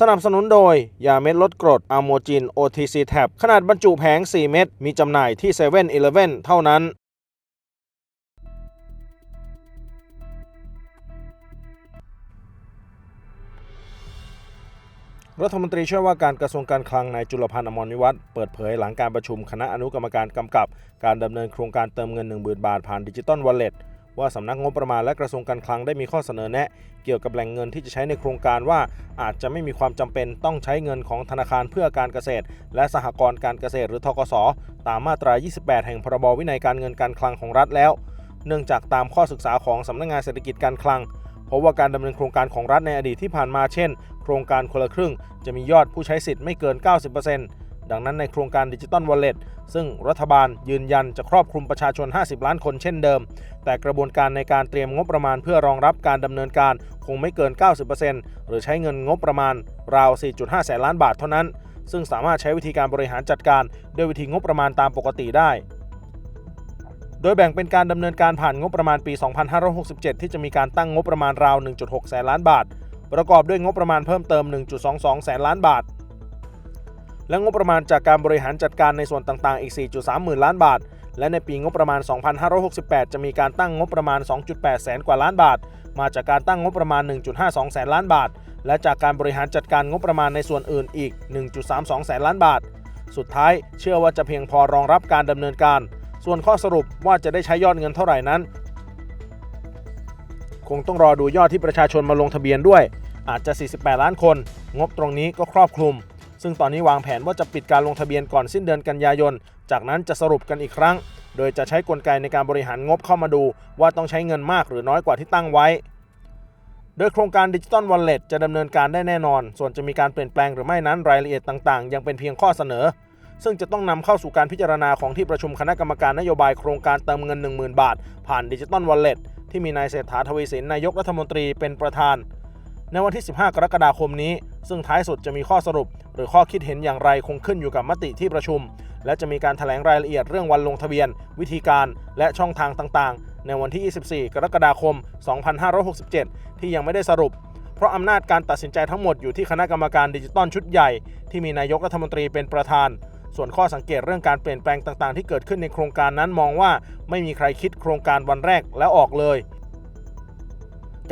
สนับสนุนโดย ยาเม็ดลดกรดอะโมจิน OTC Tab ขนาดบรรจุแผง 4 เม็ด มีจำหน่ายที่7 e เ e ่ e อเท่านั้น รัฐมนตรีช่วยว่าการกระทรวงการคลังนายจุลพันธ์อมรวิวัฒน์เปิดเผยหลังการประชุมคณะอนุกรรมการกำกับ การดำเนินโครงการเติมเงิน 1 0,000 บาทผ่านดิจิตอลวอลเล็ต ว่าสำนักงบประมาณและกระทรวงการคลังได้มีข้อเสนอแนะ เกี่ยวกับแหล่งเงินที่จะใช้ในโครงการว่าอาจจะไม่มีความจำเป็นต้องใช้เงินของธนาคารเพื่อการเกษตร และสหกรณ์การเกษตรหรือทกสตามมาตรา 28 แห่งพรบวินัยการเงินการคลังของรัฐแล้ว เนื่องจากตามข้อศึกษาของสำนักงานเศรษฐกิจการคลังเพราะว่าการดำเนินโครงการของรัฐในอดีตที่ผ่านมาเช่น โครงการคนละครึ่ง จะมียอดผู้ใช้สิทธิ์ไม่เกิน 90% ดังนั้นในโครงการดิจิตอลวอลเล็ตซึ่งรัฐบาลยืนยันจะครอบคลุมประชาชน 50 ล้านคนเช่นเดิม แต่กระบวนการในการเตรียมงบประมาณเพื่อรองรับการดำเนินการคงไม่เกิน 90%หรือใช้เงินงบประมาณราว 4.5 แสนล้านบาทเท่านั้น ซึ่งสามารถใช้วิธีการบริหารจัดการด้วยวิธีงบประมาณตามปกติได้โดยแบ่งเป็นการดำเนินการผ่านงบประมาณปี 2567 ที่จะมีการตั้งงบประมาณราว 1.6 แสนล้านบาท ประกอบด้วยงบประมาณเพิ่มเติม 1.22 แสนล้านบาท และงบประมาณจากการบริหารจัดการในส่วนต่างๆ อีก 4.3 หมื่นล้านบาท และในปีงบประมาณ 2568 จะมีการตั้งงบประมาณ 2.8 แสนกว่าล้านบาท มาจากการตั้งงบประมาณ 1.52 แสนล้านบาท และจากการบริหารจัดการงบประมาณในส่วนอื่นอีก 1.32 แสนล้านบาท สุดท้ายเชื่อว่าจะเพียงพอรองรับการดำเนินการ ส่วนข้อสรุปว่าจะได้ใช้ยอดเงินเท่าไหร่นั้น คงต้องรอดูยอดที่ประชาชนมาลงทะเบียนด้วย อาจจะ 48 ล้านคน งบตรงนี้ก็ครอบคลุม ซึ่งตอนนี้วางแผนว่าจะปิดการลงทะเบียนก่อนสิ้นเดือนกันยายน จากนั้นจะสรุปกันอีกครั้ง โดยจะใช้กลไกในการบริหารงบเข้ามาดู ว่าต้องใช้เงินมากหรือน้อยกว่าที่ตั้งไว้ โดยโครงการดิจิตอลวอลเล็ตจะดำเนินการได้แน่นอน ส่วนจะมีการเปลี่ยนแปลงหรือไม่นั้นรายละเอียดต่างๆ ยังเป็นเพียงข้อเสนอ ซึ่งจะต้องนำเข้าสู่การพิจารณาของที่ประชุมคณะกรรมการนโยบายโครงการเติมเงิน 10,000 บาท ผ่านดิจิตอลวอลเล็ตที่มีนายเศรษฐาทวีสินนายกรัฐมนตรีเป็นประธาน ในวันที่ 15 กรกฎาคมนี้ ซึ่งท้ายสุดจะมีข้อสรุป หรือข้อคิดเห็นอย่างไรคงขึ้นอยู่กับมติที่ประชุม และจะมีการถแถลงรายละเอียดเรื่องวันลงทะเบียน วิธีการและช่องทางต่างๆ ในวันที่ 24 กรกฎาคม 2567 ที่ยังไม่ได้สรุป เพราะอำนาจการตัดสินใจทั้งหมดอยู่ที่คณะกรรมการดิจิตอลชุดใหญ่ ที่มีนายกรัฐมนตรีเป็นประธาน ส่วนข้อสังเกตเรื่องการเปลี่ยนแปลงต่างๆ ที่เกิดขึ้นในโครงการนั้นมองว่าไม่มีใครคิดโครงการวันแรกแล้วออกเลย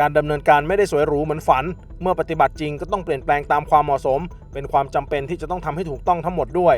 การดำเนินการไม่ได้สวยหรูเหมือนฝัน เมื่อปฏิบัติจริงก็ต้องเปลี่ยนแปลงตามความเหมาะสม เป็นความจำเป็นที่จะต้องทำให้ถูกต้องทั้งหมดด้วย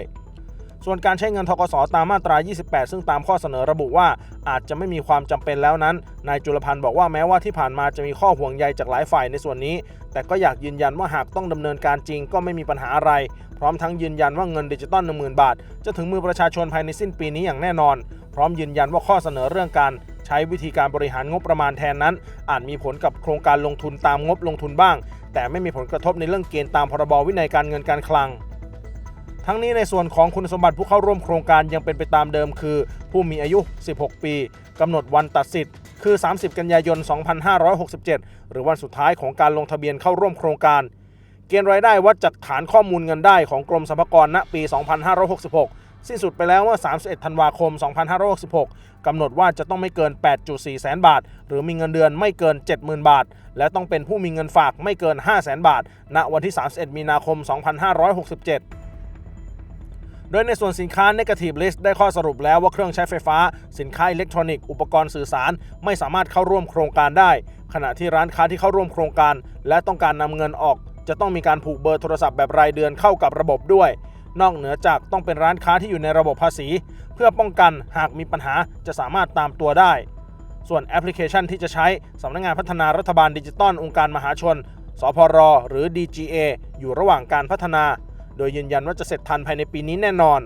ส่วนการใช้เงินทกสตามมาตรา 28 ซึ่งตามข้อเสนอระบุว่าอาจจะไม่มีความจำเป็นแล้วนั้น นายจุลพันธ์บอกว่าแม้ว่าที่ผ่านมาจะมีข้อห่วงใยจากหลายฝ่ายในส่วนนี้ แต่ก็อยากยืนยันว่าหากต้องดำเนินการจริงก็ไม่มีปัญหาอะไร พร้อมทั้งยืนยันว่าเงินดิจิตอล10,000 บาท จะถึงมือประชาชนภายในสิ้นปีนี้อย่างแน่นอน พร้อมยืนยันว่าข้อเสนอเรื่องการ ใช้วิธีการบริหารงบประมาณแทนนั้น อาจมีผลกับโครงการลงทุนตามงบลงทุนบ้าง แต่ไม่มีผลกระทบในเรื่องเกณฑ์ตามพรบวินัยการเงินการคลังทั้งนี้ในส่วนของคุณสมบัติผู้เข้าร่วมโครงการยังเป็นไปตามเดิมคือ ผู้มีอายุ 16 ปี กำหนดวันตัดสิทธิ์ คือ 30 กันยายน 2567 หรือวันสุดท้ายของการลงทะเบียนเข้าร่วมโครงการ เกณฑ์รายได้วัดจากฐานข้อมูลเงินได้ของกรมสรรพากรณปี 2566 สิ้นสุดไปแล้วเมื่อ 31 ธันวาคม 2566 กำหนดว่าจะต้องไม่เกิน 8.4 แสนบาท หรือมีเงินเดือนไม่เกิน 70,000 บาท และต้องเป็นผู้มีเงินฝากไม่เกิน 5 แสนบาท ณ วันที่ 31 มีนาคม 2567โดยในส่วนสินค้า Negative List ได้ข้อสรุปแล้วว่าเครื่องใช้ไฟฟ้า สินค้าอิเล็กทรอนิกส์ อุปกรณ์สื่อสาร ไม่สามารถเข้าร่วมโครงการได้ ขณะที่ร้านค้าที่เข้าร่วมโครงการ และต้องการนำเงินออก จะต้องมีการผูกเบอร์โทรศัพท์แบบรายเดือนเข้ากับระบบด้วย นอกเหนือจากต้องเป็นร้านค้าที่อยู่ในระบบภาษี เพื่อป้องกันหากมีปัญหาจะสามารถตามตัวได้ ส่วนแอปพลิเคชันที่จะใช้สำนักงานพัฒนารัฐบาลดิจิตอลองค์การมหาชน สพร หรือ DGA อยู่ระหว่างการพัฒนา โดยยืนยันว่าจะเสร็จทันภายในปีนี้แน่นอน